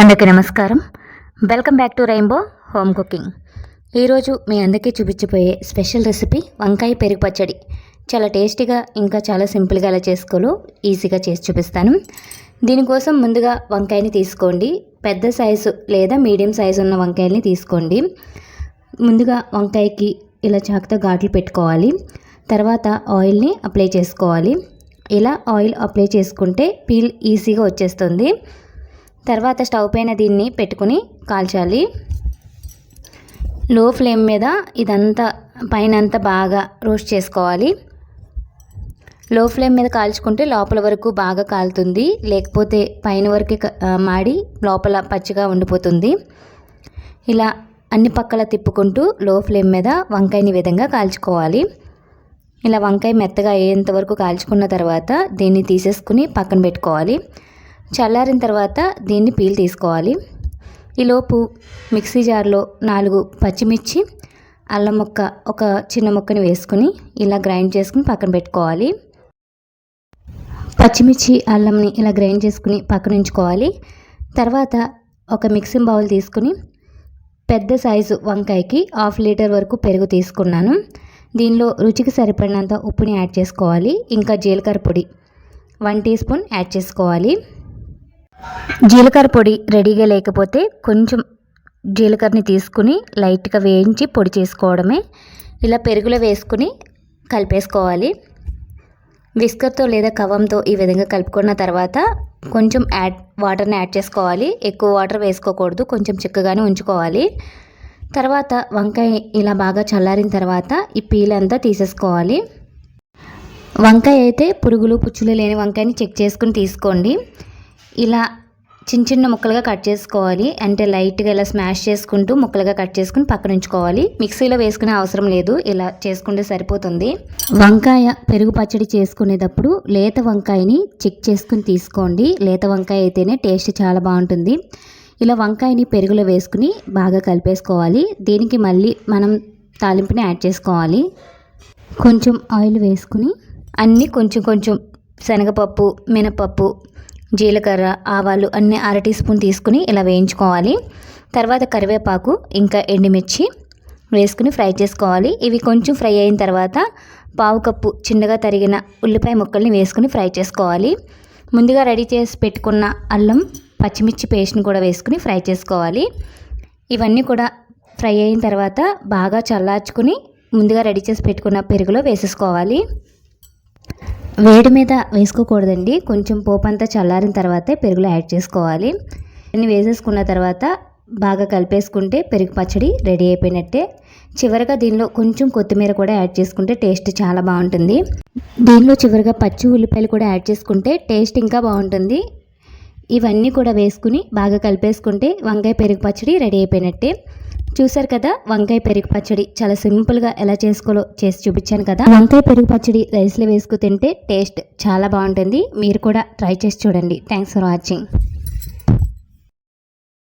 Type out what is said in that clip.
అందరికీ నమస్కారం. Welcome back to rainbow home cooking ఈరోజు మీ అందరికీ చూపించబోయే స్పెషల్ రెసిపీ వంకాయ పెరుగు పచ్చడి. చాలా టేస్టీగా ఇంకా చాలా సింపుల్గా ఎలా చేసుకోలో ఈజీగా చేసి చూపిస్తాను. దీనికోసం ముందుగా వంకాయని తీసుకోండి. పెద్ద సైజు లేదా మీడియం సైజు ఉన్న వంకాయల్ని తీసుకోండి. ముందుగా వంకాయకి ఇలా చాకుతో ఘాట్లు పెట్టుకోవాలి. తర్వాత ఆయిల్ని అప్లై చేసుకోవాలి. ఇలా ఆయిల్ అప్లై చేసుకుంటే పీల్ ఈజీగా వచ్చేస్తుంది. తర్వాత స్టవ్ పైన దీన్ని పెట్టుకుని కాల్చాలి. లో ఫ్లేమ్ మీద ఇదంతా పైన అంతా బాగా రోస్ట్ చేసుకోవాలి. లో ఫ్లేమ్ మీద కాల్చుకుంటే లోపల వరకు బాగా కాలుతుంది. లేకపోతే పైన వరకు మాడి లోపల పచ్చిగా ఉండిపోతుంది. ఇలా అన్ని పక్కల తిప్పుకుంటూ లో ఫ్లేమ్ మీద వంకాయని విధంగా కాల్చుకోవాలి. ఇలా వంకాయ మెత్తగా అయ్యేంత వరకు కాల్చుకున్న తర్వాత దీన్ని తీసేసుకుని పక్కన పెట్టుకోవాలి. చల్లారిన తర్వాత దీన్ని పీల్ తీసుకోవాలి. ఈలోపు మిక్సీ జార్లో నాలుగు పచ్చిమిర్చి అల్లం ముక్క ఒక చిన్న ముక్కని వేసుకుని ఇలా గ్రైండ్ చేసుకుని పక్కన పెట్టుకోవాలి. పచ్చిమిర్చి అల్లంని ఇలా గ్రైండ్ చేసుకుని పక్కన ఉంచుకోవాలి. తర్వాత ఒక మిక్సింగ్ బౌల్ తీసుకుని పెద్ద సైజు వంకాయకి హాఫ్ లీటర్ వరకు పెరుగు తీసుకున్నాను. దీనిలో రుచికి సరిపడినంత ఉప్పుని యాడ్ చేసుకోవాలి. ఇంకా జీలకర్ర పొడి వన్ టీ స్పూన్ యాడ్ చేసుకోవాలి. జీలకర్ర పొడి రెడీగా లేకపోతే కొంచెం జీలకర్రని తీసుకుని లైట్గా వేయించి పొడి చేసుకోవడమే. ఇలా పెరుగులో వేసుకుని కలిపేసుకోవాలి. విస్కర్తో లేదా కవంతో ఈ విధంగా కలుపుకున్న తర్వాత కొంచెం యాడ్ వాటర్ని యాడ్ చేసుకోవాలి. ఎక్కువ వాటర్ వేసుకోకూడదు కొంచెం చిక్కగానే ఉంచుకోవాలి. తర్వాత వంకాయ ఇలా బాగా చల్లారిన తర్వాత ఈ పీల్ అంతా తీసేసుకోవాలి. వంకాయ అయితే పురుగులు పుచ్చులు లేని వంకాయని చెక్ చేసుకుని తీసుకోండి. ఇలా చిన్న చిన్న ముక్కలుగా కట్ చేసుకోవాలి. అంటే లైట్గా ఇలా స్మాష్ చేసుకుంటూ ముక్కలుగా కట్ చేసుకుని పక్కన ఉంచుకోవాలి. మిక్సీలో వేసుకునే అవసరం లేదు. ఇలా చేసుకుంటే సరిపోతుంది. వంకాయ పెరుగు పచ్చడి చేసుకునేటప్పుడు లేత వంకాయని చెక్ చేసుకుని తీసుకోండి. లేత వంకాయ అయితేనే టేస్ట్ చాలా బాగుంటుంది. ఇలా వంకాయని పెరుగులో వేసుకుని బాగా కలిపేసుకోవాలి. దీనికి మళ్ళీ మనం తాలింపుని యాడ్ చేసుకోవాలి. కొంచెం ఆయిల్ వేసుకుని అన్నీ కొంచెం కొంచెం శనగపప్పు మినపప్పు జీలకర్ర ఆవాలు అన్నీ అర టీ స్పూన్ తీసుకుని ఇలా వేయించుకోవాలి. తర్వాత కరివేపాకు ఇంకా ఎండుమిర్చి వేసుకుని ఫ్రై చేసుకోవాలి. ఇవి కొంచెం ఫ్రై అయిన తర్వాత పావు కప్పు చిన్నగా తరిగిన ఉల్లిపాయ ముక్కల్ని వేసుకుని ఫ్రై చేసుకోవాలి. ముందుగా రెడీ చేసి పెట్టుకున్న అల్లం పచ్చిమిర్చి పేస్ట్ని కూడా వేసుకుని ఫ్రై చేసుకోవాలి. ఇవన్నీ కూడా ఫ్రై అయిన తర్వాత బాగా చల్లార్చుకుని ముందుగా రెడీ చేసి పెట్టుకున్న పెరుగులో వేసేసుకోవాలి. వేడి మీద వేసుకోకూడదండి. కొంచెం పోపు అంతా చల్లారిన తర్వాతే పెరుగులో యాడ్ చేసుకోవాలి. అన్ని వేసేసుకున్న తర్వాత బాగా కలిపేసుకుంటే పెరుగు పచ్చడి రెడీ అయిపోయినట్టే. చివరిగా దీనిలో కొంచెం కొత్తిమీర కూడా యాడ్ చేసుకుంటే టేస్ట్ చాలా బాగుంటుంది. దీనిలో చివరిగా పచ్చి ఉల్లిపాయలు కూడా యాడ్ చేసుకుంటే టేస్ట్ ఇంకా బాగుంటుంది. ఇవన్నీ కూడా వేసుకుని బాగా కలిపేసుకుంటే వంకాయ పెరుగు పచ్చడి రెడీ అయిపోయినట్టే. చూసారు కదా? వంకాయ పెరుగు పచ్చడి. చాలా సింపుల్గా ఎలా చేసుకోలో చేసి చూపించాను కదా? వంకాయ పెరుగు పచ్చడి రైస్లో వేసుకు తింటే టేస్ట్ చాలా బాగుంటుంది. మీరు కూడా ట్రై చేసి చూడండి. Thanks for watching.